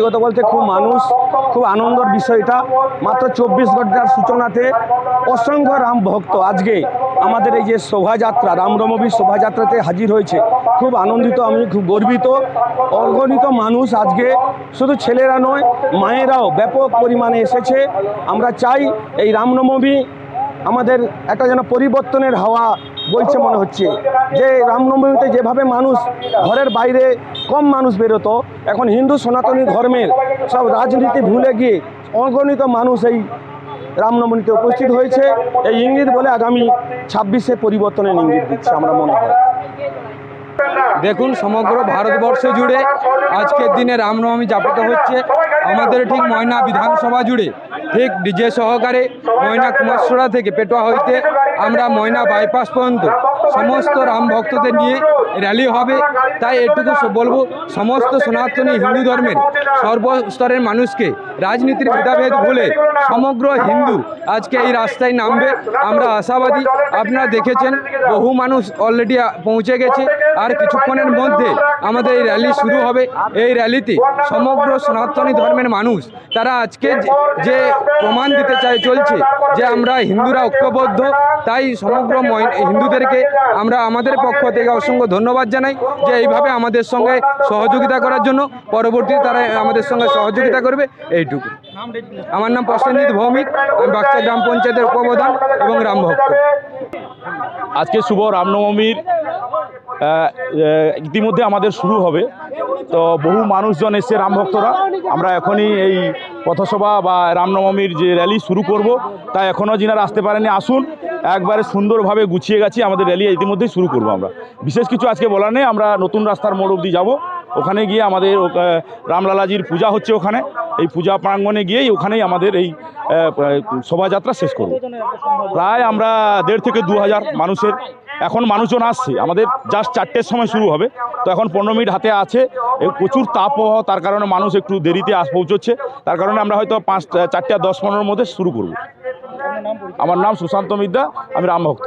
সত্যি কথা বলতে খুব মানুষ, খুব আনন্দের বিষয় এটা। মাত্র চব্বিশ ঘণ্টার সূচনাতে অসংখ্য রাম ভক্ত আজকে আমাদের এই যে শোভাযাত্রা রামরমবীর শোভাযাত্রাতে হাজির হয়েছে। খুব আনন্দিত, আমি খুব গর্বিত। অগণিত মানুষ আজকে শুধু ছেলেরা নয়, মায়েরাও ব্যাপক পরিমাণে এসেছে। আমরা চাই এই রামনবমী আমাদের একটা যেন পরিবর্তনের হাওয়া বইছে মনে হচ্ছে যে রামনবমীতে যেভাবে মানুষ ঘরের বাইরে কম মানুষ বেরোতো, এখন হিন্দু সনাতনী ধর্মের সব রাজনীতি ভুলে গিয়ে অগণিত মানুষ এই রামনবমীতে উপস্থিত হয়েছে। এই ইঙ্গিত বলে আগামী ছাব্বিশে পরিবর্তনের ইঙ্গিত দিচ্ছে আমরা মনে হয়। দেখুন, সমগ্র ভারতবর্ষ জুড়ে আজকের দিনে রামনবমী যাপিত হচ্ছে। আমাদের ঠিক ময়না বিধানসভা জুড়ে ঠিক ডিজে সহকারে ময়না কুমারসোড়া থেকে পেটোয়া হইতে আমরা ময়না বাইপাস পর্যন্ত সমস্ত রাম ভক্তদের নিয়ে র্যালি হবে। তাই এটুকু বলব, সমস্ত সনাতনী হিন্দু ধর্মের সর্বস্তরের মানুষকে রাজনীতির ভেদাভেদ ভুলে সমগ্র হিন্দু আজকে এই রাস্তায় নামবে। আমরা আশাবাদী, আপনারা দেখেছেন, বহু মানুষ অলরেডি পৌঁছে গেছে। আর কিছুক্ষণের মধ্যে আমাদের এই র্যালি শুরু হবে। এই র্যালিতে সমগ্র সনাতনী ধর্মের মানুষ, তারা আজকে যে- প্রমাণ দিতে চাই চলছে যে আমরা হিন্দুরা ঐক্যবদ্ধ, তাই সমগ্র হিন্দুদেরকে আমরা আমাদের পক্ষ থেকে অসংখ্য ধন্যবাদ জানাই যে এইভাবে আমাদের সঙ্গে সহযোগিতা করার জন্য পরবর্তীতে তারা আমাদের সঙ্গে সহযোগিতা করবে, এইটুকু। আমার নাম প্রসেনজিৎ ভৌমিক, আমি বাচ্চা গ্রাম পঞ্চায়েতের উপপ্রধান এবং রামভক্ত আজকে শুভ রামনবমীর ইতিমধ্যে আমাদের শুরু হবে। তো বহু মানুষজন এসছে, রাম ভক্তরা। আমরা এখনই এই পথসভা বা রামনবমীর যে র্যালি শুরু করব। তা এখনও যিনারা আসতে পারেনি আসুন। একবারে সুন্দরভাবে গুছিয়ে গেছি। আমাদের র্যালি ইতিমধ্যেই শুরু করব আমরা। বিশেষ কিছু আজকে বলার নেই। আমরা নতুন রাস্তার মোড় অবধি যাব। ওখানে গিয়ে আমাদের রামলালাজির পূজা হচ্ছে ওখানে। এই পূজা প্রাঙ্গণে গিয়েই ওখানেই আমাদের এই শোভাযাত্রা শেষ করব। প্রায় আমরা দেড় থেকে দু হাজার মানুষের। এখন মানুষজন আসছে। আমাদের জাস্ট চারটের সময় শুরু হবে। তো এখন পনেরো মিনিট হাতে আছে। প্রচুর তাপপ্রবাহ, তার কারণে মানুষ একটু দেরিতে আস পৌঁছচ্ছে। তার কারণে আমরা হয়তো পাঁচ চারটে দশ পনেরোর মধ্যে শুরু করব। আমার নাম সুশান্ত মিদ্যা, আমি রামভক্ত।